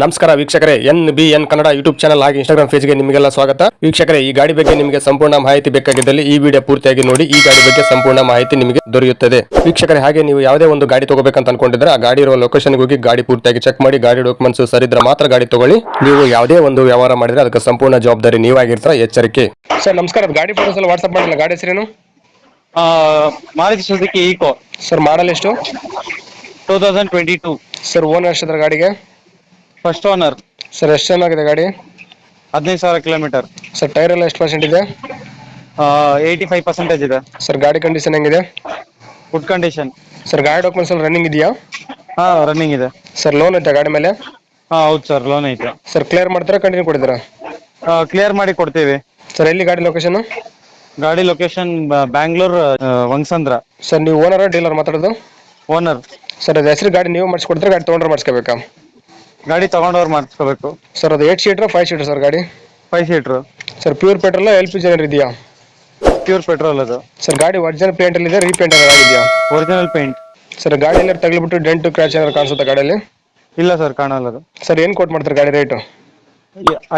ನಮಸ್ಕಾರ ವೀಕ್ಷಕರೇ N B N Kannada YouTube channel ಹಾಗೆ ಇನ್ಸ್ಟಾಗ್ರಾಮ್ ಪೇಜ್ಗೆ ನಿಮಗೆಲ್ಲ ಸ್ವಾಗತ. ವೀಕ್ಷಕರೇ ಈ ಗಾಡಿ ಬಗ್ಗೆ ನಿಮಗೆ ಸಂಪೂರ್ಣ ಮಾಹಿತಿ ಬೇಕಾಗಿದ್ದಲ್ಲಿ ಈ ವಿಡಿಯೋ ಪೂರ್ತಿಯಾಗಿ ನೋಡಿ ಈ ಗಾಡಿ ಬಗ್ಗೆ ಸಂಪೂರ್ಣ ಮಾಹಿತಿ ನಿಮಗೆ ದೊರೆಯುತ್ತದೆ. ವೀಕ್ಷಕರೇ ಹಾಗೆ ನೀವು ಯಾವುದೇ ಒಂದು ಗಾಡಿ ತಗೋಬೇಕಂತ ಅನ್ಕೊಂಡಿದ್ರೆ ಆ ಗಾಡಿ ಇರುವ ಲೊಕೇಶನ್ಗೆ ಹೋಗಿ ಗಾಡಿ ಪೂರ್ತಿಯಾಗಿ ಚೆಕ್ ಮಾಡಿ ಗಾಡಿ ಡಾಕ್ಯುಮೆಂಟ್ಸ್ ಸರಿದ್ರೆ ಮಾತ್ರ ಗಾಡಿ ತಗೊಳ್ಳಿ. ನೀವು ಯಾವುದೇ ಒಂದು ವ್ಯವಹಾರ ಮಾಡಿದ್ರೆ ಅದಕ್ಕೆ ಸಂಪೂರ್ಣ ಜವಾಬ್ದಾರಿ ನೀವಾಗಿರ್ತೀರ ಎಚ್ಚರಿಕೆ. ಸರ್ ನಮಸ್ಕಾರ ಗಾಡಿ ಫೋಟೋಸ್ ಎಲ್ಲ ವಾಟ್ಸ್ಆಪ್ ಮಾಡಿಲ್ಲ ಗಾಡಿ ಹೆಸರೇನು? ಆ, Maruti Suzuki Eeco sir model ಎಷ್ಟು? Two thousand twenty two sir owner ಎಷ್ಟು ಗಾಡಿಗೆ? ಫಸ್ಟ್ ಓನರ್ ಸರ್ ಎಷ್ಟು ಚೆನ್ನಾಗಿದೆ ಗಾಡಿ? ಹದಿನೈದು ಸಾವಿರ ಕಿಲೋಮೀಟರ್ ಸರ್ ಟೈರ್ ಎಲ್ಲ ಎಷ್ಟು ಪರ್ಸೆಂಟ್ ಇದೆ? ಏಯ್ಟಿ ಫೈವ್ ಪರ್ಸೆಂಟೇಜ್ ಇದೆ. ಸರ್ ಗಾಡಿ ಕಂಡೀಷನ್ ಹೆಂಗಿದೆ? ಗುಡ್ ಕಂಡೀಷನ್ ಸರ್ ಗಾಡಿ ಡಾಕ್ಯುಮೆಂಟ್ಸ್ ಎಲ್ಲ ರನ್ನಿಂಗ್ ಇದೆಯಾ? ಹಾಂ ರನ್ನಿಂಗ್ ಇದೆ. ಸರ್ ಲೋನ್ ಐತೆ ಗಾಡಿ ಮೇಲೆ? ಹಾಂ ಹೌದು ಸರ್ ಲೋನ್ ಐತೆ. ಸರ್ ಕ್ಲಿಯರ್ ಮಾಡ್ತೀರಾ ಕಂಟಿನ್ಯೂ ಹಾಂ ಕ್ಲಿಯರ್ ಮಾಡಿ ಕೊಡ್ತೀವಿ. ಸರ್ ಎಲ್ಲಿ ಗಾಡಿ ಲೊಕೇಶನ್ ಗಾಡಿ ಲೊಕೇಶನ್ ಬ್ಯಾಂಗ್ಳೂರ್ ವಂಗಸಂದ್ರ ಸರ್ ನೀವು ಓನರ್ ಡೀಲರ್ ಮಾತಾಡೋದು? ಓನರ್ ಸರ್ ಅದು ಹೆಸರು ಗಾಡಿ ನೀವು ಮಾಡಿಸ್ಕೊಡ್ತೀರಾ ಗಾಡಿ ತೊಗೊಂಡ್ರೆ ಮಾಡಿಸ್ಕೋಬೇಕಾ? ಗಾಡಿ ತಗೊಂಡವ್ರು ಮಾಡಿಸ್ಕೋಬೇಕು. ಸರ್ ಅದು ಏಟ್ ಸೀಟ್ರಾ ಫೈವ್ ಸೀಟರ್ ಸರ್ ಗಾಡಿ? Five seater sir pure petrol L P ಜನರ್ ಇದೆಯಾ? ಪ್ಯೂರ್ ಪೆಟ್ರೋಲ್ ಅದು. ಸರ್ ಗಾಡಿ ಒರಿಜಿನಲ್ ಪೇಂಟಲ್ಲಿ ಇದೆ ರೀಪೇಂಟ್ ಇದೆಯಾ? ಆಗಿದೆಯಾ ಒರಿಜಿನಲ್ ಪೇಂಟ್ ಸರ್ ಗಾಡಿ ಎಲ್ಲ ತಗ್ಲಿಬಿಟ್ಟು ಡೆಂಟು ಕ್ರ್ಯಾಚ್ ಏನಾದ್ರು ಕಾಣಿಸುತ್ತೆ ಗಾಡಿಯಲ್ಲಿ ಇಲ್ಲ ಸರ್ ಕಾಣಲ್ಲ ಅದು. ಸರ್ ಏನು ಕೊಟ್ಟು ಮಾಡ್ತಾರೆ ಗಾಡಿ ರೇಟು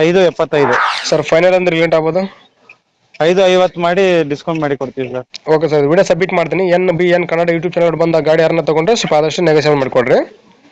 ಐದು ಎಪ್ಪತ್ತೈದು. ಸರ್ ಫೈನಲ್ ಅಂದ್ರೆ ರಿಲೇಟ್ ಆಗ್ಬೋದು? ಐದು ಐವತ್ತು ಮಾಡಿ ಡಿಸ್ಕೌಂಟ್ ಮಾಡಿ ಕೊಡ್ತೀವಿ sir. Okay sir video submit ಮಾಡ್ತೀನಿ. N B N Kannada YouTube channel ಬಂದ ಗಾಡಿ ಯಾರನ್ನ ತಗೊಂಡ್ರೆ ಸ್ವಲ್ಪ ಆದಷ್ಟು ನೆಗೋಸಿಯೇಟ್ ಮಾಡಿಕೊಡ್ರಿ.